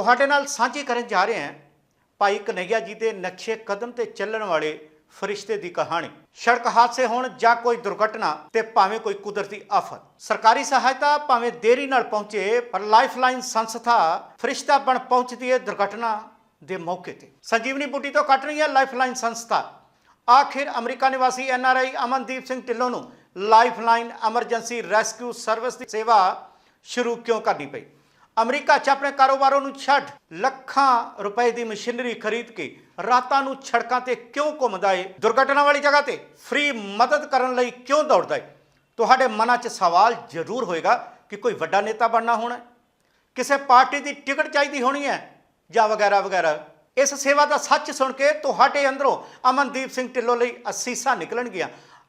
ਤੁਹਾਡੇ ਨਾਲ ਸਾਂਝੀ ਕਰਨ ਜਾ ਰਹੇ ਹਾਂ ਭਾਈ ਕਨਈਆ ਜੀ ਦੇ ਨਕਸ਼ੇ ਕਦਮ ਤੇ ਚੱਲਣ ਵਾਲੇ ਫਰਿਸ਼ਤੇ ਦੀ ਕਹਾਣੀ। ਸੜਕ ਹਾਦਸੇ ਹੋਣ ਜਾਂ ਕੋਈ ਦੁਰਘਟਨਾ ਤੇ ਭਾਵੇਂ ਕੋਈ ਕੁਦਰਤੀ ਆਫਤ। ਸਰਕਾਰੀ ਸਹਾਇਤਾ ਭਾਵੇਂ ਦੇਰੀ ਨਾਲ ਪਹੁੰਚੇ, ਪਰ ਲਾਈਫਲਾਈਨ ਸੰਸਥਾ ਫਰਿਸ਼ਤਾ ਬਣ ਪਹੁੰਚਦੀ ਹੈ ਦੁਰਘਟਨਾ ਦੇ ਮੌਕੇ ਤੇ। ਸੰਜੀਵਨੀ ਬੁੱਟੀ ਤੋਂ ਕੱਟ ਰਹੀ ਹੈ ਲਾਈਫਲਾਈਨ ਸੰਸਥਾ। ਆਖਿਰ ਅਮਰੀਕਾ ਨਿਵਾਸੀ ਐਨਆਰਆਈ ਅਮਨਦੀਪ ਸਿੰਘ ਢਿੱਲੋਂ ਨੂੰ ਲਾਈਫਲਾਈਨ ਐਮਰਜੈਂਸੀ ਰੈਸਕਿਊ ਸਰਵਿਸ ਦੀ ਸੇਵਾ ਸ਼ੁਰੂ ਕਿਉਂ ਕਰਨੀ ਪਈ? ਅਮਰੀਕਾ 'ਚ ਆਪਣੇ ਕਾਰੋਬਾਰਾਂ ਨੂੰ ਛੱਡ ਲੱਖਾਂ ਰੁਪਏ ਦੀ ਮਸ਼ੀਨਰੀ ਖਰੀਦ ਕੇ ਰਾਤਾਂ ਨੂੰ ਸੜਕਾਂ ਤੇ ਕਿਉਂ ਘੁੰਮਦਾ ਏ? ਦੁਰਘਟਨਾ ਵਾਲੀ ਜਗ੍ਹਾ ਤੇ ਫ੍ਰੀ ਮਦਦ ਕਰਨ ਲਈ ਕਿਉਂ ਦੌੜਦਾ ਏ? ਤੁਹਾਡੇ ਮਨਾਂ 'ਚ ਸਵਾਲ ਜ਼ਰੂਰ ਹੋਏਗਾ ਕਿ ਕੋਈ ਵੱਡਾ ਨੇਤਾ ਬਣਨਾ ਹੋਣਾ ਕਿਸੇ ਪਾਰਟੀ ਦੀ ਟਿਕਟ ਚਾਹੀਦੀ ਹੋਣੀ ਹੈ ਜਾਂ ਵਗੈਰਾ ਵਗੈਰਾ। ਇਸ ਸੇਵਾ ਦਾ ਸੱਚ ਸੁਣ ਕੇ ਤੁਹਾਡੇ ਅੰਦਰੋਂ ਅਮਨਦੀਪ ਸਿੰਘ ਢਿੱਲੋਂ ਲਈ ਅਸੀਸਾਂ ਨਿਕਲਣਗੀਆਂ।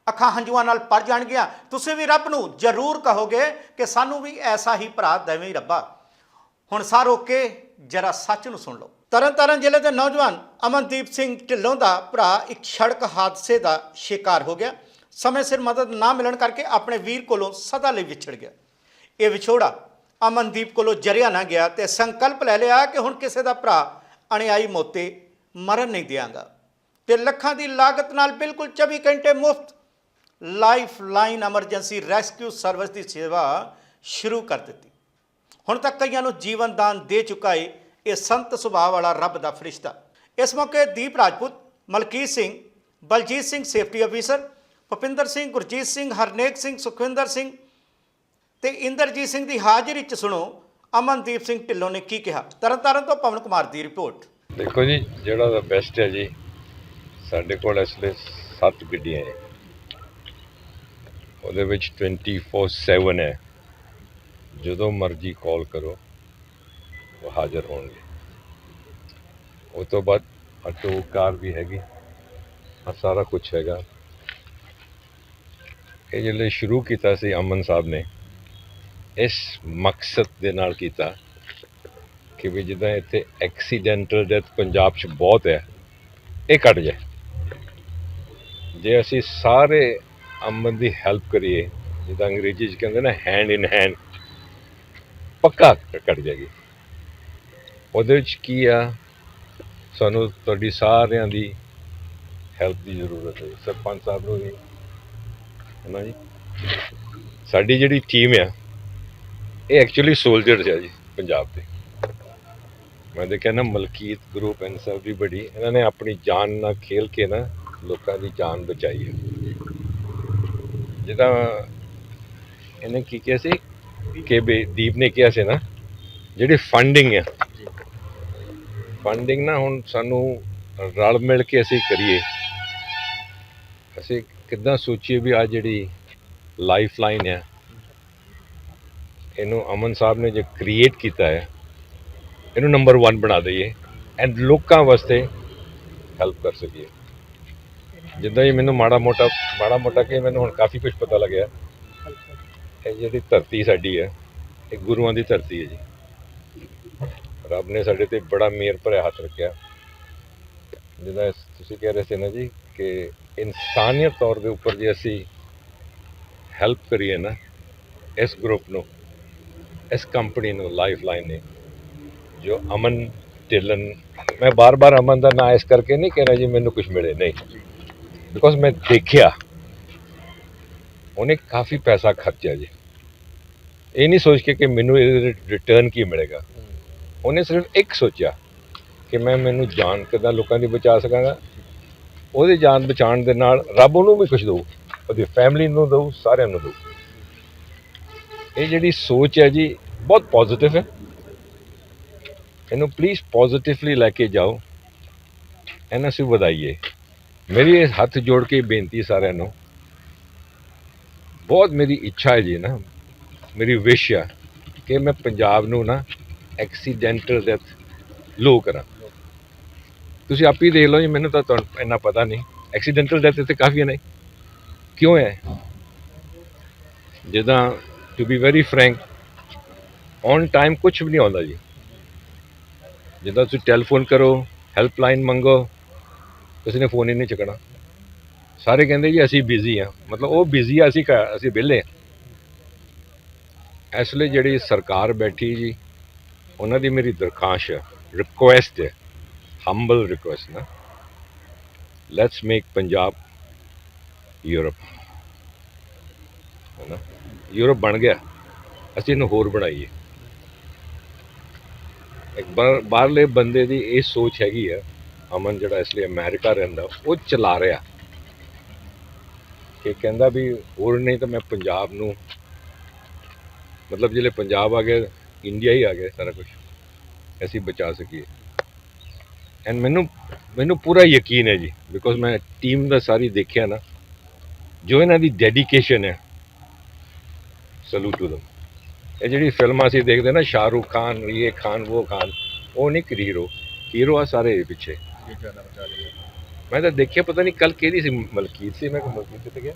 ਅੱਖਾਂ ਹੰਝੂਆਂ ਨਾਲ ਭਰ ਜਾਣਗੀਆਂ। ਤੁਸੀਂ ਵੀ ਰੱਬ ਨੂੰ ਜ਼ਰੂਰ ਕਹੋਗੇ ਕਿ ਸਾਨੂੰ ਵੀ ਐਸਾ ਹੀ ਭਰਾ ਦੇਵੇਂ ਰੱਬਾ। ਹੁਣ ਸਾਰ ਓਕੇ ਜਰਾ ਸੱਚ ਨੂੰ ਸੁਣ ਲਓ। ਤਰਨਤਾਰਨ ਜ਼ਿਲ੍ਹੇ ਦੇ ਨੌਜਵਾਨ ਅਮਨਦੀਪ ਸਿੰਘ ਢਿੱਲੋਂ ਦਾ ਭਰਾ ਇੱਕ ਸੜਕ ਹਾਦਸੇ ਦਾ ਸ਼ਿਕਾਰ ਹੋ ਗਿਆ। ਸਮੇਂ ਸਿਰ ਮਦਦ ਨਾ ਮਿਲਣ ਕਰਕੇ ਆਪਣੇ ਵੀਰ ਕੋਲੋਂ ਸਦਾ ਲਈ ਵਿਛੜ ਗਿਆ। ਇਹ ਵਿਛੋੜਾ ਅਮਨਦੀਪ ਕੋਲੋਂ ਜਰਿਆ ਨਾ ਗਿਆ ਤੇ ਸੰਕਲਪ ਲੈ ਲਿਆ ਕਿ ਹੁਣ ਕਿਸੇ ਦਾ ਭਰਾ ਅਣਿਆਈ ਮੋਤੇ ਮਰਨ ਨਹੀਂ ਦਿਆਂਗਾ। ਤੇ ਲੱਖਾਂ ਦੀ ਲਾਗਤ ਨਾਲ ਬਿਲਕੁਲ 24 ਘੰਟੇ ਮੁਫਤ lifeline emergency rescue service ਦੀ ਸੇਵਾ ਸ਼ੁਰੂ ਕਰ ਦਿੱਤੀ। ਹੁਣ ਤੱਕ ਕਈਆਂ ਨੂੰ ਜੀਵਨ ਦਾਨ ਦੇ ਚੁੱਕਾ ਏ ਇਹ ਸੰਤ ਸੁਭਾਅ ਵਾਲਾ ਰੱਬ ਦਾ ਫਰਿਸ਼ਤਾ। ਇਸ ਮੌਕੇ ਦੀਪ ਰਾਜਪੂਤ, ਮਲਕੀਤ ਸਿੰਘ, ਬਲਜੀਤ ਸਿੰਘ ਸੇਫਟੀ ਅਫੀਸਰ, ਭੁਪਿੰਦਰ ਸਿੰਘ, ਗੁਰਜੀਤ ਸਿੰਘ, ਹਰਨੇਕ ਸਿੰਘ, ਸੁਖਵਿੰਦਰ ਸਿੰਘ ਤੇ ਇੰਦਰਜੀਤ ਸਿੰਘ ਦੀ ਹਾਜ਼ਰੀ 'ਚ ਸੁਣੋ, ਅਮਨਦੀਪ ਸਿੰਘ ਢਿੱਲੋਂ ਨੇ ਕੀ ਕਿਹਾ। ਤਰਨਤਾਰਨ ਤੋਂ ਪਵਨ ਕੁਮਾਰ ਦੀ ਰਿਪੋਰਟ। ਦੇਖੋ ਜੀ, ਜਿਹੜਾ ਦਾ ਬੈਸਟ ਹੈ ਜੀ, ਸਾਡੇ ਕੋਲ ਇਸ ਲਈ 7 ਗੱਡੀਆਂ ਹੈ ਉਹਦੇ ਵਿੱਚ 24/7 ਹੈ। ਜਦੋਂ ਮਰਜ਼ੀ ਕਾਲ ਕਰੋ, ਉਹ ਹਾਜ਼ਰ ਹੋਣਗੇ। ਉਹ ਤੋਂ ਬਾਅਦ ਆਟੋ ਕਾਰ ਵੀ ਹੈਗੀ ਆ ਸਾਰਾ ਕੁਝ ਹੈਗਾ। ਇਹ ਜਿਹੜੇ ਸ਼ੁਰੂ ਕੀਤਾ ਸੀ ਅਮਨ ਸਾਹਿਬ ਨੇ, ਇਸ ਮਕਸਦ ਦੇ ਨਾਲ ਕੀਤਾ ਕਿ ਵੀ ਜਿੱਦਾਂ ਇੱਥੇ ਐਕਸੀਡੈਂਟਲ ਡੈਥ ਪੰਜਾਬ 'ਚ ਬਹੁਤ ਹੈ, ਇਹ ਘਟ ਜਾਏ। ਜੇ ਅਸੀਂ ਸਾਰੇ ਅਮਨ ਦੀ ਹੈਲਪ ਕਰੀਏ, ਜਿੱਦਾਂ ਅੰਗਰੇਜ਼ੀ 'ਚ ਕਹਿੰਦੇ ਨਾ ਹੈਂਡ ਇਨ ਹੈਂਡ ਪੱਕਾ ਕੱਟ ਜਾਏਗੀ। ਉਹਦੇ ਵਿੱਚ ਕੀ ਆ? ਸਾਨੂੰ ਤੁਹਾਡੀ ਸਾਰਿਆਂ ਦੀ ਹੈਲਪ ਦੀ ਜ਼ਰੂਰਤ ਹੈ। ਸਰਪੰਚ ਸਾਹਿਬ ਨੂੰ ਵੀ ਹੈ ਨਾ ਜੀ? ਸਾਡੀ ਜਿਹੜੀ ਟੀਮ ਆ, ਇਹ ਐਕਚੁਅਲੀ ਸੋਲਜਰਸ ਆ ਜੀ ਪੰਜਾਬ ਦੇ। ਮੈਂ ਦੇਖਿਆ ਨਾ ਮਲਕੀਤ ਗਰੁੱਪ ਐਂਡ ਸਭ ਵੀ ਬੜੀ, ਇਹਨਾਂ ਨੇ ਆਪਣੀ ਜਾਨ ਨਾਲ ਖੇਲ ਕੇ ਨਾ ਲੋਕਾਂ ਦੀ ਜਾਨ ਬਚਾਈ ਹੈ। ਜਿੱਦਾਂ ਇਹਨੇ ਕੀ ਕਿਹਾ ਸੀ? ਕਿ ਦੀਪ ਨੇ ਕਿਹਾ ਸੀ ਨਾ ਜਿਹੜੀ ਫੰਡਿੰਗ ਹੈ ਫੰਡਿੰਗ ਨਾ ਹੁਣ ਸਾਨੂੰ ਰਲ ਮਿਲ ਕੇ ਅਸੀਂ ਕਰੀਏ। ਅਸੀਂ ਕਿੱਦਾਂ ਸੋਚੀਏ ਵੀ ਆ ਜਿਹੜੀ ਲਾਈਫ ਲਾਈਨ ਹੈ ਇਹਨੂੰ ਅਮਨ ਸਾਹਿਬ ਨੇ ਜੇ ਕ੍ਰੀਏਟ ਕੀਤਾ ਹੈ ਇਹਨੂੰ ਨੰਬਰ 1 ਬਣਾ ਦਈਏ ਐਂਡ ਲੋਕਾਂ ਵਾਸਤੇ ਹੈਲਪ ਕਰ ਸਕੀਏ। ਜਿੱਦਾਂ ਹੀ ਮੈਨੂੰ ਮਾੜਾ ਮੋਟਾ ਮਾੜਾ ਮੋਟਾ ਕਿ ਮੈਨੂੰ ਹੁਣ ਕਾਫੀ ਕੁਝ ਪਤਾ ਲੱਗਿਆ। ਇਹ ਜਿਹੜੀ ਧਰਤੀ ਸਾਡੀ ਹੈ, ਇਹ ਗੁਰੂਆਂ ਦੀ ਧਰਤੀ ਹੈ ਜੀ। ਰੱਬ ਨੇ ਸਾਡੇ ਤੇ ਬੜਾ ਮਿਹਰ ਭਰਿਆ ਹੱਥ ਰੱਖਿਆ। ਜਿੱਦਾਂ ਤੁਸੀਂ ਕਹਿ ਰਹੇ ਸੀ ਨਾ ਜੀ ਕਿ ਇਨਸਾਨੀਅਤ ਤੌਰ ਦੇ ਉੱਪਰ ਜੇ ਅਸੀਂ ਹੈਲਪ ਕਰੀਏ ਨਾ, ਇਸ ਗਰੁੱਪ ਨੂੰ, ਇਸ ਕੰਪਨੀ ਨੂੰ ਲਾਈਫ ਲਾਈਨ ਨੇ, ਜੋ ਅਮਨ ਢਿੱਲਨ ਮੈਂ ਬਾਰ-ਬਾਰ ਅਮਨ ਦਾ ਨਾਂ ਇਸ ਕਰਕੇ ਨਹੀਂ ਕਹਿ ਰਿਹਾ ਜੀ, ਮੈਨੂੰ ਕੁਝ ਮਿਲੇ ਨਹੀਂ। ਬਿਕੋਜ਼ ਮੈਂ ਦੇਖਿਆ। ਉਹਨੇ ਕਾਫੀ ਪੈਸਾ ਖਰਚਿਆ ਜੀ। ਇਹ ਨਹੀਂ ਸੋਚ ਕੇ ਕਿ ਮੈਨੂੰ ਇਹਦੇ ਰਿਟਰਨ ਕੀ ਮਿਲੇਗਾ। ਉਹਨੇ ਸਿਰਫ ਇੱਕ ਸੋਚਿਆ ਕਿ ਮੈਂ ਮੈਨੂੰ ਜਾਨ ਕਿੱਦਾਂ ਲੋਕਾਂ ਦੀ ਬਚਾ ਸਕਾਂਗਾ। ਉਹਦੀ ਜਾਨ ਬਚਾਉਣ ਦੇ ਨਾਲ ਰੱਬ ਉਹਨੂੰ ਵੀ ਕੁਝ ਦਊ, ਉਹਦੀ ਫੈਮਿਲੀ ਨੂੰ ਦਊ, ਸਾਰਿਆਂ ਨੂੰ ਦਊ। ਇਹ ਜਿਹੜੀ ਸੋਚ ਹੈ ਜੀ, ਬਹੁਤ ਪੋਜ਼ਿਟਿਵ ਹੈ। ਇਹਨੂੰ ਪਲੀਜ਼ ਪੋਜ਼ਿਟਿਵਲੀ ਲੈ ਕੇ ਜਾਓ। ਇਹਨਾਂ ਅਸੀਂ ਵਧਾਈਏ। ਮੇਰੀ ਇਹ ਹੱਥ ਜੋੜ ਕੇ ਬੇਨਤੀ ਸਾਰਿਆਂ ਨੂੰ ਬਹੁਤ ਮੇਰੀ ਇੱਛਾ ਹੈ ਜੀ ਨਾ, ਮੇਰੀ ਵਿਸ਼ ਆ ਕਿ ਮੈਂ ਪੰਜਾਬ ਨੂੰ ਨਾ ਐਕਸੀਡੈਂਟਲ ਡੈਥ ਲੋ ਕਰਾਂ। ਤੁਸੀਂ ਆਪ ਹੀ ਦੇਖ ਲਓ ਜੀ, ਮੈਨੂੰ ਤਾਂ ਤੁਹਾਨੂੰ ਇੰਨਾ ਪਤਾ ਨਹੀਂ ਐਕਸੀਡੈਂਟਲ ਡੈਥ ਇੱਥੇ ਕਾਫੀ ਨੇ ਕਿਉਂ ਹੈ? ਜਿੱਦਾਂ to be very frank on time ਕੁਝ ਵੀ ਨਹੀਂ ਆਉਂਦਾ ਜੀ। ਜਿੱਦਾਂ ਤੁਸੀਂ ਟੈਲੀਫੋਨ ਕਰੋ ਹੈਲਪਲਾਈਨ ਮੰਗੋ, ਕਿਸੇ ਨੇ ਫੋਨ ਹੀ ਨਹੀਂ ਚੱਕਣਾ। ਸਾਰੇ ਕਹਿੰਦੇ ਜੀ ਅਸੀਂ ਬਿਜ਼ੀ ਆ ਮਤਲਬ ਉਹ ਬਿਜ਼ੀ ਆ, ਅਸੀਂ ਘ- ਅਸੀਂ ਵਿਹਲੇ ਆ ਇਸ ਲਈ ਜਿਹੜੀ ਸਰਕਾਰ ਬੈਠੀ ਜੀ, ਉਹਨਾਂ ਦੀ ਮੇਰੀ ਦਰਖਾਸਤ ਹੈ ਰਿਕੁਐਸਟ ਹੈ ਹੰਬਲ ਰਿਕੁਐਸਟ ਨਾ। ਲੈਟਸ ਮੇਕ ਪੰਜਾਬ ਯੂਰਪ ਹੈ ਨਾ? ਯੂਰਪ ਬਣ ਗਿਆ। ਅਸੀਂ ਇਹਨੂੰ ਹੋਰ ਬਣਾਈਏ। ਇੱਕ ਬਾਹਰਲੇ ਬੰਦੇ ਦੀ ਇਹ ਸੋਚ ਹੈਗੀ ਆ, ਅਮਨ ਜਿਹੜਾ ਇਸ ਲਈ ਅਮਰੀਕਾ ਰਹਿੰਦਾ, ਉਹ ਚਲਾ ਰਿਹਾ। ਕਿ ਕਹਿੰਦਾ ਵੀ ਹੋਰ ਨਹੀਂ ਤਾਂ ਮੈਂ ਪੰਜਾਬ ਨੂੰ, ਮਤਲਬ ਜਿਹੜੇ ਪੰਜਾਬ ਆ ਗਿਆ ਇੰਡੀਆ ਹੀ ਆ ਗਿਆ ਸਾਰਾ ਕੁਝ ਅਸੀਂ ਬਚਾ ਸਕੀਏ। ਐਂਡ ਮੈਨੂੰ ਮੈਨੂੰ ਪੂਰਾ ਯਕੀਨ ਹੈ ਜੀ ਬਿਕੋਜ਼ ਮੈਂ ਟੀਮ ਦਾ ਸਾਰੀ ਦੇਖਿਆ ਨਾ, ਜੋ ਇਹਨਾਂ ਦੀ ਡੈਡੀਕੇਸ਼ਨ ਹੈ ਸਲੂਟ ਟੂ ਦਮ ਇਹ ਜਿਹੜੀ ਫਿਲਮਾਂ ਅਸੀਂ ਦੇਖਦੇ ਨਾ, ਸ਼ਾਹਰੁਖ ਖਾਨ ਇਹ ਖਾਨ ਉਹ ਖਾਨ, ਉਹ ਨਹੀਂ ਹੀਰੋ ਹੀਰੋ ਆ ਸਾਰੇ ਪਿੱਛੇ। ਮੈਂ ਤਾਂ ਦੇਖਿਆ ਪਤਾ ਨਹੀਂ ਕੱਲ ਕਿਹਦੀ ਸੀ ਮਲਕੀਤ ਸੀ ਮੈਂ ਕਿ ਮਲਕੀਤ ਤੇ ਗਿਆ?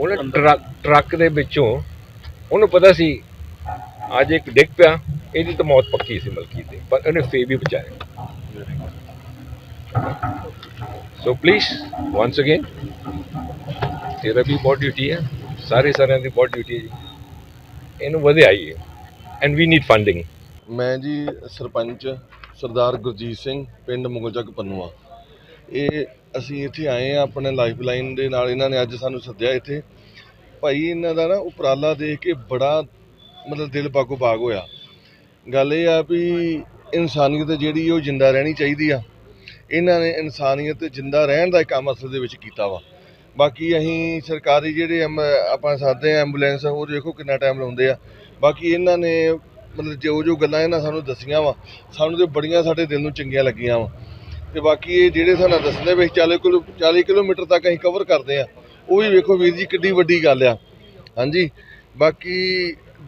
ਉਹਨੇ ਟਰੱਕ ਟਰੱਕ ਦੇ ਵਿੱਚੋਂ ਉਹਨੂੰ ਪਤਾ ਸੀ ਅੱਜ ਇੱਕ ਡਿੱਗ ਪਿਆ ਇਹਦੀ ਤਾਂ ਮੌਤ ਪੱਕੀ ਸੀ ਮਲਕੀਤ ਦੀ ਪਰ ਉਹਨੇ ਫੇਰ ਵੀ ਬਚਾਇਆ। ਸੋ ਪਲੀਜ਼ ਵਾਂਸ ਅਗੇਨ ਤੇਰਾ ਵੀ ਬਹੁਤ ਡਿਊਟੀ ਹੈ ਸਾਰੇ ਸਾਰਿਆਂ ਦੀ ਬਹੁਤ ਡਿਊਟੀ ਹੈ ਜੀ। ਇਹਨੂੰ ਵਧਾਈਏ ਐਂਡ ਵੀ ਨੀਡ ਫੰਡਿੰਗ ਮੈਂ ਜੀ ਸਰਪੰਚ ਸਰਦਾਰ ਗੁਰਜੀਤ ਸਿੰਘ ਪਿੰਡ ਮੁਗਲਚੱਕ ਪੰਨੂਆ। ਇਹ ਅਸੀਂ ਇੱਥੇ ਆਏ ਆ ਆਪਣੇ ਲਾਈਫਲਾਈਨ ਦੇ ਨਾਲ, ਇਹਨਾਂ ਨੇ ਅੱਜ ਸਾਨੂੰ ਸੱਦਿਆ ਇੱਥੇ। ਭਾਈ, ਇਹਨਾਂ ਦਾ ਨਾ ਉਪਰਾਲਾ ਦੇਖ ਕੇ ਬੜਾ ਮਤਲਬ ਦਿਲ ਬਾਗੋ ਬਾਗ ਹੋਇਆ। ਗੱਲ ਇਹ ਆ ਵੀ ਇਨਸਾਨੀਅਤ ਜਿਹੜੀ ਉਹ ਜਿੰਦਾ ਰਹਿਣੀ ਚਾਹੀਦੀ ਆ। ਇਹਨਾਂ ਨੇ ਇਨਸਾਨੀਅਤ ਜਿੰਦਾ ਰਹਿਣ ਦਾ ਕੰਮ ਅਸਲ ਦੇ ਵਿੱਚ ਕੀਤਾ ਵਾ। ਬਾਕੀ ਅਸੀਂ ਸਰਕਾਰੀ ਜਿਹੜੇ ਐਮ- ਆਪਾਂ ਸਾਦੇ ਆ ਐਂਬੂਲੈਂਸ, ਉਹ ਦੇਖੋ ਕਿੰਨਾ ਟਾਈਮ ਲਾਉਂਦੇ ਆ। ਬਾਕੀ ਇਹਨਾਂ ਨੇ ਮਤਲਬ ਜੋ ਜੋ ਗੱਲਾਂ ਇਹਨਾਂ ਸਾਨੂੰ ਦੱਸੀਆਂ ਵਾ, ਸਾਨੂੰ ਤੇ ਬੜੀਆਂ ਸਾਡੇ ਦਿਲ ਨੂੰ ਚੰਗੀਆਂ ਲੱਗੀਆਂ ਵਾ। ਤੇ ਬਾਕੀ ਇਹ ਜਿਹੜੇ ਸਾਨੂੰ ਦੱਸਦੇ ਵੀ 40 ਕਿਲੋ 40 ਕਿਲੋਮੀਟਰ ਤੱਕ ਅਸੀਂ ਕਵਰ ਕਰਦੇ ਆ ਉਹ ਵੀ ਵੇਖੋ ਵੀਰ ਜੀ ਕਿੱਡੀ ਵੱਡੀ ਗੱਲ ਆ। ਹਾਂਜੀ ਬਾਕੀ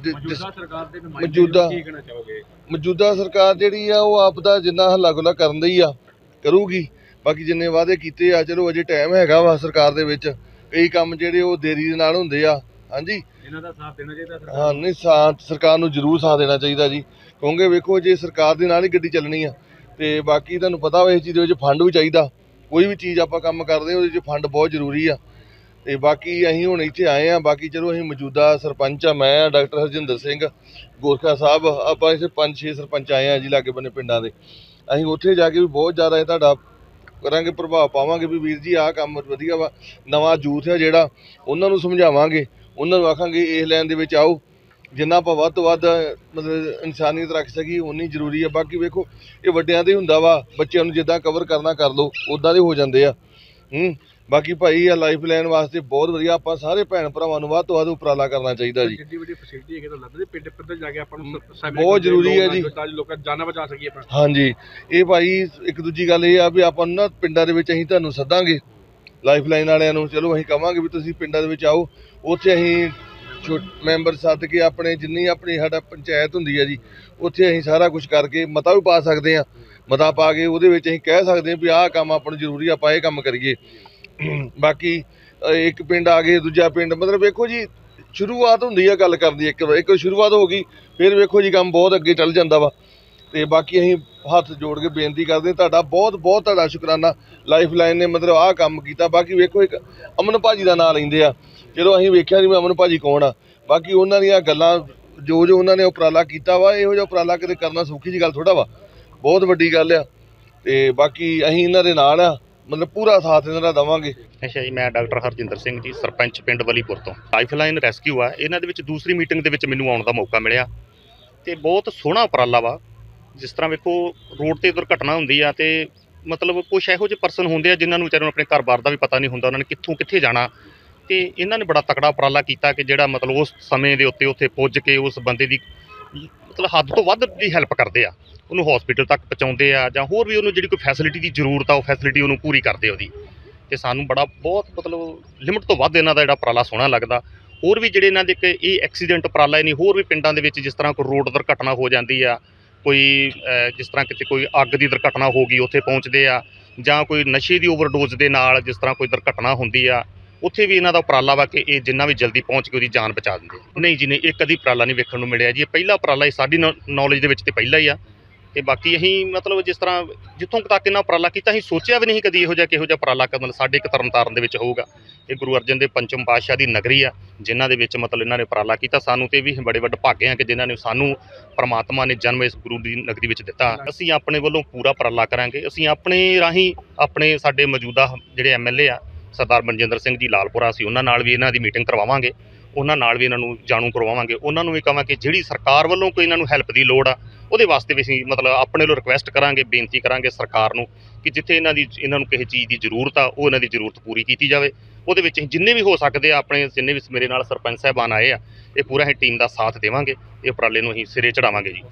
ਜਿਸ- ਸਰਕਾਰ ਦੇ ਮੌਜੂਦਾ- ਕੀ ਕਹਿਣਾ ਚਾਹੋਗੇ? ਮੌਜੂਦਾ ਸਰਕਾਰ ਜਿਹੜੀ ਆ ਉਹ ਆਪ ਦਾ ਜਿੰਨਾ ਹੱਲਾ ਗੁੱਲਾ ਕਰਨ ਦੀ ਆ ਕਰੂਗੀ। ਬਾਕੀ ਜਿੰਨੇ ਵਾਅਦੇ ਕੀਤੇ ਆ ਚਲੋ ਅਜੇ ਟਾਈਮ ਹੈਗਾ ਵਾ ਸਰਕਾਰ ਦੇ ਵਿੱਚ ਕਈ ਕੰਮ ਜਿਹੜੇ ਉਹ ਦੇਰੀ ਦੇ ਨਾਲ ਹੁੰਦੇ ਆ। ਹਾਂਜੀ? ਇਹਨਾਂ ਦਾ ਸਾਥ ਦੇਣਾ ਚਾਹੀਦਾ ਹਾਂ ਨਹੀਂ ਸਾਥ ਸਰਕਾਰ ਨੂੰ ਜ਼ਰੂਰ ਸਾਥ ਦੇਣਾ ਚਾਹੀਦਾ ਜੀ। ਕਿਉਂਕਿ ਵੇਖੋ ਜੇ ਸਰਕਾਰ ਦੇ ਨਾਲ ਹੀ ਗੱਡੀ ਚੱਲਣੀ ਆ ਤੇ ਬਾਕੀ ਤੁਹਾਨੂੰ ਪਤਾ ਵਾ ਇਸ ਚੀਜ਼ ਦੇ ਵਿੱਚ ਫੰਡ ਵੀ ਚਾਹੀਦਾ। ਕੋਈ ਵੀ ਚੀਜ਼ ਆਪਾਂ ਕੰਮ ਕਰਦੇ ਉਹਦੇ ਵਿੱਚ ਫੰਡ ਬਹੁਤ ਜ਼ਰੂਰੀ ਆ। ਤੇ ਬਾਕੀ ਅਸੀਂ ਹੁਣ ਇੱਥੇ ਆਏ ਆ ਬਾਕੀ ਚਲੋ ਅਸੀਂ ਮੌਜੂਦਾ ਸਰਪੰਚ ਆ, ਮੈਂ ਡਾਕਟਰ ਹਰਜਿੰਦਰ ਸਿੰਘ, ਗੋਰਖਾ ਸਾਹਿਬ, ਆਪਾਂ ਇੱਥੇ ਪੰਜ, ਛੇ ਸਰਪੰਚ ਆਏ ਆ ਜੀ ਲਾਗੇ ਬੰਨੇ ਪਿੰਡਾਂ ਦੇ। ਅਸੀਂ ਉੱਥੇ ਜਾ ਕੇ ਵੀ ਬਹੁਤ ਜ਼ਿਆਦਾ ਇਹ ਤੁਹਾਡਾ ਕਰਾਂਗੇ, ਪ੍ਰਭਾਵ ਪਾਵਾਂਗੇ ਵੀ ਵੀਰ ਜੀ ਆਹ ਕੰਮ ਵਧੀਆ ਵਾ, ਨਵਾਂ ਜੂਥ ਆ ਜਿਹੜਾ, ਉਹਨਾਂ ਨੂੰ ਸਮਝਾਵਾਂਗੇ, ਉਹਨਾਂ ਨੂੰ ਆਖਾਂਗੇ, ਇਸ ਲਾਈਨ ਦੇ ਵਿੱਚ ਆਓ। ਜਿੰਨਾ ਆਪਾਂ ਵੱਧ ਤੋਂ ਵੱਧ ਮਤਲਬ ਇਨਸਾਨੀਅਤ ਰੱਖ ਸਕੀ ਉਨੀ ਜ਼ਰੂਰੀ ਆ। ਬਾਕੀ ਵੇਖੋ ਇਹ ਵੱਡਿਆਂ ਦੇ ਹੁੰਦਾ ਵਾ ਬੱਚਿਆਂ ਨੂੰ ਜਿੱਦਾਂ ਕਵਰ ਕਰਨਾ ਕਰ ਲਓ ਉਦਾਂ ਦੇ ਹੋ ਜਾਂਦੇ ਆ। ਹੂੰ ਬਾਕੀ ਭਾਈ ਆ ਲਾਈਫ ਲਾਈਨ ਵਾਸਤੇ ਬਹੁਤ ਵਧੀਆ ਆਪਾਂ ਸਾਰੇ ਭੈਣ ਭਰਾਵਾਂ ਨੂੰ ਵੱਧ ਤੋਂ ਵੱਧ ਉਪਰਾਲਾ ਕਰਨਾ ਚਾਹੀਦਾ ਜੀ। ਜਿੱਡੀ ਵੱਡੀ ਫੈਸਿਲਿਟੀ ਹੈਗੀ ਤਾਂ ਲੱਗਦਾ ਪਿੰਡ ਪਿੰਡ ਜਾ ਕੇ ਆਪਾਂ ਨੂੰ ਬਹੁਤ ਜ਼ਰੂਰੀ ਹੈ ਜੀ। ਤਾਂ ਲੋਕਾਂ ਜਾਨਾਂ ਬਚਾ ਸਕੀਏ ਆਪਾਂ। ਹਾਂਜੀ ਇਹ ਭਾਈ ਇੱਕ ਦੂਜੀ ਗੱਲ ਇਹ ਆ ਵੀ ਆਪਾਂ ਨੂੰ ਨਾ ਪਿੰਡਾਂ ਦੇ ਵਿੱਚ ਅਸੀਂ ਤੁਹਾਨੂੰ ਸੱਦਾਂਗੇ ਲਾਈਫ ਲਾਈਨ ਵਾਲਿਆਂ ਨੂੰ ਚਲੋ ਅਸੀਂ ਕਵਾਂਗੇ ਵੀ ਤੁਸੀਂ ਪਿੰਡਾਂ ਦੇ ਵਿੱਚ ਆਓ ਉੱਥੇ ਅਸੀਂ ਮੈਂਬਰ ਸੱਦ ਕੇ ਆਪਣੇ ਜਿੰਨੀ ਆਪਣੀ ਸਾਡਾ ਪੰਚਾਇਤ ਹੁੰਦੀ ਹੈ ਜੀ, ਉੱਥੇ ਅਸੀਂ ਸਾਰਾ ਕੁਝ ਕਰਕੇ ਮਤਾ ਵੀ ਪਾ ਸਕਦੇ ਆ ਮਤਾ ਪਾ ਕੇ ਉਹਦੇ ਵਿੱਚ ਅਸੀਂ ਕਹਿ ਸਕਦੇ ਹਾਂ ਵੀ ਆਹ ਕੰਮ ਆਪਾਂ ਨੂੰ ਜ਼ਰੂਰੀ ਆਪਾਂ ਇਹ ਕੰਮ ਕਰੀਏ। ਬਾਕੀ ਇੱਕ ਪਿੰਡ ਆ ਗਏ, ਦੂਜਾ ਪਿੰਡ, ਮਤਲਬ ਵੇਖੋ ਜੀ, ਸ਼ੁਰੂਆਤ ਹੁੰਦੀ ਆ ਗੱਲ ਕਰਨ ਦੀ, ਇੱਕ ਇੱਕ ਸ਼ੁਰੂਆਤ ਹੋ ਗਈ, ਫਿਰ ਵੇਖੋ ਜੀ ਕੰਮ ਬਹੁਤ ਅੱਗੇ ਚੱਲ ਜਾਂਦਾ ਵਾ। ਤੇ ਬਾਕੀ ਅਸੀਂ ਹੱਥ ਜੋੜ ਕੇ ਬੇਨਤੀ ਕਰਦੇ ਤੁਹਾਡਾ ਬਹੁਤ ਬਹੁਤ ਤੁਹਾਡਾ ਸ਼ੁਕਰਾਨਾ। ਲਾਈਫ ਲਾਈਨ ਨੇ ਮਤਲਬ ਆਹ ਕੰਮ ਕੀਤਾ। ਬਾਕੀ ਵੇਖੋ ਇੱਕ ਅਮਨ ਭਾਜੀ ਦਾ ਨਾਂ ਲੈਂਦੇ ਆ। ਜਦੋਂ ਅਸੀਂ ਵੇਖਿਆ ਨਹੀਂ ਵੀ ਅਮਨ ਭਾਜੀ ਕੌਣ ਆ। ਬਾਕੀ ਉਹਨਾਂ ਦੀਆਂ ਗੱਲਾਂ, ਜੋ ਜੋ ਉਹਨਾਂ ਨੇ ਉਪਰਾਲਾ ਕੀਤਾ ਵਾ, ਇਹੋ ਜਿਹਾ ਉਪਰਾਲਾ ਕਿਤੇ ਕਰਨਾ ਸੌਖੀ ਜੀ ਗੱਲ ਥੋੜਾ ਵਾ। ਬਹੁਤ ਵੱਡੀ ਗੱਲ ਆ। ਤੇ ਬਾਕੀ ਅਸੀਂ ਇਹਨਾਂ ਦੇ ਨਾਲ ਆ। ਮਤਲਬ ਪੂਰਾ ਸਾਥ ਇਹਨਾਂ ਦਾ ਦੇਵਾਂਗੇ। ਅੱਛਾ ਜੀ, ਮੈਂ ਡਾਕਟਰ ਹਰਜਿੰਦਰ ਸਿੰਘ ਜੀ, ਸਰਪੰਚ ਪਿੰਡ ਵਲੀਪੁਰ ਤੋਂ। ਲਾਈਫਲਾਈਨ ਰੈਸਕਿਊ ਆ। ਇਹਨਾਂ ਦੇ ਵਿੱਚ ਦੂਸਰੀ ਮੀਟਿੰਗ ਦੇ ਵਿੱਚ ਮੈਨੂੰ ਆਉਣ ਦਾ ਮੌਕਾ ਮਿਲਿਆ। ਤੇ ਬਹੁਤ ਸੋਹਣਾ ਉਪਰਾਲਾ ਵਾ। ਜਿਸ ਤਰ੍ਹਾਂ ਵੇਖੋ, ਰੋਡ ਤੇ ਦੁਰਘਟਨਾ ਹੁੰਦੀ ਆ ਤੇ ਮਤਲਬ ਕੁਝ ਇਹੋ ਜਿਹੇ ਪਰਸਨ ਹੁੰਦੇ ਆ ਜਿਨ੍ਹਾਂ ਨੂੰ ਵਿਚਾਰਿਆਂ ਨੂੰ ਆਪਣੇ ਘਰ-ਬਾਰ ਦਾ ਵੀ ਪਤਾ ਨਹੀਂ ਹੁੰਦਾ, ਉਹਨਾਂ ਨੇ ਕਿੱਥੋਂ ਕਿੱਥੇ ਜਾਣਾ। ਤੇ ਇਹਨਾਂ ਨੇ ਬੜਾ ਤਕੜਾ ਉਪਰਾਲਾ ਕੀਤਾ ਕਿ ਜਿਹੜਾ ਮਤਲਬ ਉਸ ਸਮੇਂ ਦੇ ਉੱਤੇ ਉੱਥੇ ਪੁੱਜ ਕੇ ਉਸ ਬੰਦੇ ਦੀ ਮਤਲਬ ਹੱਦ ਤੋਂ ਵੱਧ ਦੀ ਹੈਲਪ ਕਰਦੇ ਆ। ਉਹਨੂੰ ਹਸਪੀਟਲ ਤੱਕ ਪਹੁੰਚਾਉਂਦੇ ਆ ਜਾਂ ਹੋਰ ਵੀ ਉਹਨੂੰ ਜਿਹੜੀ ਕੋਈ ਫੈਸਿਲਿਟੀ ਦੀ ਜ਼ਰੂਰਤ ਆ, ਉਹ ਫੈਸਿਲਿਟੀ ਉਹਨੂੰ ਪੂਰੀ ਕਰਦੇ ਉਹਦੀ। ਤੇ ਸਾਨੂੰ ਬੜਾ ਬਹੁਤ ਮਤਲਬ ਲਿਮਟ ਤੋਂ ਵੱਧ ਇਹਨਾਂ ਦਾ ਜਿਹੜਾ ਉਪਰਾਲਾ ਸੋਹਣਾ ਲੱਗਦਾ। ਹੋਰ ਵੀ ਜਿਹੜੇ ਇਹਨਾਂ ਦੇ ਇੱਕ ਇਹ ਐਕਸੀਡੈਂਟ ਉਪਰਾਲਾ ਹੀ ਨਹੀਂ, ਹੋਰ ਵੀ ਪਿੰਡਾਂ ਦੇ ਵਿੱਚ ਜਿਸ ਤਰ੍ਹਾਂ ਕੋਈ ਰੋਡ ਦੁਰਘਟਨਾ ਹੋ ਜਾਂਦੀ ਆ ਕੋਈ ਜਿਸ ਤਰ੍ਹਾਂ ਕਿਤੇ ਕੋਈ ਅੱਗ ਦੀ ਦੁਰਘਟਨਾ ਹੋ ਗਈ, ਉੱਥੇ ਪਹੁੰਚਦੇ ਆ ਜਾਂ ਕੋਈ ਨਸ਼ੇ ਦੀ ਓਵਰਡੋਜ਼ ਦੇ ਨਾਲ ਜਿਸ ਤਰ੍ਹਾਂ ਕੋਈ ਦੁਰਘਟਨਾ ਹੁੰਦੀ ਆ, ਉੱਥੇ ਵੀ ਇਹਨਾਂ ਦਾ ਉਪਰਾਲਾ ਵਾ ਕਿ ਇਹ ਜਿੰਨਾ ਵੀ ਜਲਦੀ ਪਹੁੰਚ ਕੇ ਉਹਦੀ ਜਾਨ ਬਚਾ ਦਿੰਦੇ ਆ। ਨਹੀਂ ਜੀ, ਨਹੀਂ, ਇਹ ਕਦੀ ਉਪਰਾਲਾ ਨਹੀਂ ਵੇਖਣ ਨੂੰ ਮਿਲਿਆ ਜੀ ਇਹ ਪਹਿਲਾ ਉਪਰਾਲਾ ਹੀ ਸਾਡੀ ਨੌਲੇਜ ਦੇ ਵਿੱਚ ਤੇ ਪਹਿਲਾ ਹੀ ਆ ਤੇ ਬਾਕੀ ਅਸੀਂ ਮਤਲਬ ਜਿਸ ਤਰ੍ਹਾਂ ਜਿੱਥੋਂ ਤੱਕ ਇਹਨਾਂ ਉਪਰਾਲਾ ਕੀਤਾ ਅਸੀਂ ਸੋਚਿਆ ਵੀ ਨਹੀਂ ਕਦੀ ਇਹੋ ਜਿਹਾ ਕਿਹੋ ਜਿਹਾ ਉਪਰਾਲਾ ਕਦਮ ਸਾਡੇ ਇੱਕ ਤਰਨਤਾਰਨ ਦੇ ਵਿੱਚ ਹੋਊਗਾ। ਇਹ ਗੁਰੂ ਅਰਜਨ ਦੇ ਪੰਚਮ ਪਾਤਸ਼ਾਹ ਦੀ ਨਗਰੀ ਆ ਜਿਨ੍ਹਾਂ ਦੇ ਵਿੱਚ ਮਤਲਬ ਇਹਨਾਂ ਨੇ ਉਪਰਾਲਾ ਕੀਤਾ। ਸਾਨੂੰ ਤੇ ਵੀ ਬੜੇ ਵੱਡੇ ਭਾਗੇ ਆ ਕਿ ਜਿਨ੍ਹਾਂ ਨੇ ਸਾਨੂੰ ਪ੍ਰਮਾਤਮਾ ਨੇ ਜਨਮ ਇਸ ਗੁਰੂ ਦੀ ਨਗਰੀ ਵਿੱਚ ਦਿੱਤਾ। ਅਸੀਂ ਆਪਣੇ ਵੱਲੋਂ ਪੂਰਾ ਉਪਰਾਲਾ ਕਰਾਂਗੇ। ਅਸੀਂ ਆਪਣੇ ਰਾਹੀਂ ਆਪਣੇ ਸਾਡੇ ਮੌਜੂਦਾ ਜਿਹੜੇ ਐਮਐਲਏ ਆ ਸਰਦਾਰ ਮਨਜਿੰਦਰ ਸਿੰਘ ਜੀ ਲਾਲਪੁਰਾ ਅਸੀਂ ਉਹਨਾਂ ਨਾਲ ਵੀ ਇਹਨਾਂ ਦੀ ਮੀਟਿੰਗ ਕਰਵਾਵਾਂਗੇ। ਉਹਨਾਂ ਨਾਲ ਵੀ ਇਹਨਾਂ ਨੂੰ ਜਾਣੂ ਕਰਵਾਵਾਂਗੇ। ਉਹਨਾਂ ਨੂੰ ਵੀ ਕਹਾਂਗੇ ਜਿਹੜੀ ਸਰਕਾਰ ਵੱਲੋਂ ਕੋਈ ਇਹਨਾਂ ਨੂੰ ਹੈਲਪ ਦੀ ਲੋੜ ਆ, ਉਹਦੇ ਵਾਸਤੇ ਵੀ ਅਸੀਂ ਮਤਲਬ ਆਪਣੇ ਵੱਲੋਂ ਰਿਕੁਐਸਟ ਕਰਾਂਗੇ, ਬੇਨਤੀ ਕਰਾਂਗੇ ਸਰਕਾਰ ਨੂੰ ਕਿ ਜਿੱਥੇ ਇਹਨਾਂ ਦੀ, ਇਹਨਾਂ ਨੂੰ ਕਿਸੇ ਚੀਜ਼ ਦੀ ਜ਼ਰੂਰਤ ਆ, ਉਹ ਇਹਨਾਂ ਦੀ ਜ਼ਰੂਰਤ ਪੂਰੀ ਕੀਤੀ ਜਾਵੇ। ਉਹਦੇ ਵਿੱਚ ਅਸੀਂ ਜਿੰਨੇ ਵੀ ਹੋ ਸਕਦੇ ਆ, ਆਪਣੇ ਜਿੰਨੇ ਵੀ ਮੇਰੇ ਨਾਲ ਸਰਪੰਚ ਸਾਹਿਬਾਨ ਆਏ ਆ, ਇਹ ਪੂਰਾ ਹੀ ਟੀਮ ਦਾ ਸਾਥ ਦੇਵਾਂਗੇ, ਇਹ ਉਪਰਾਲੇ ਨੂੰ ਅਸੀਂ ਸਿਰੇ ਚੜਾਵਾਂਗੇ ਜੀ।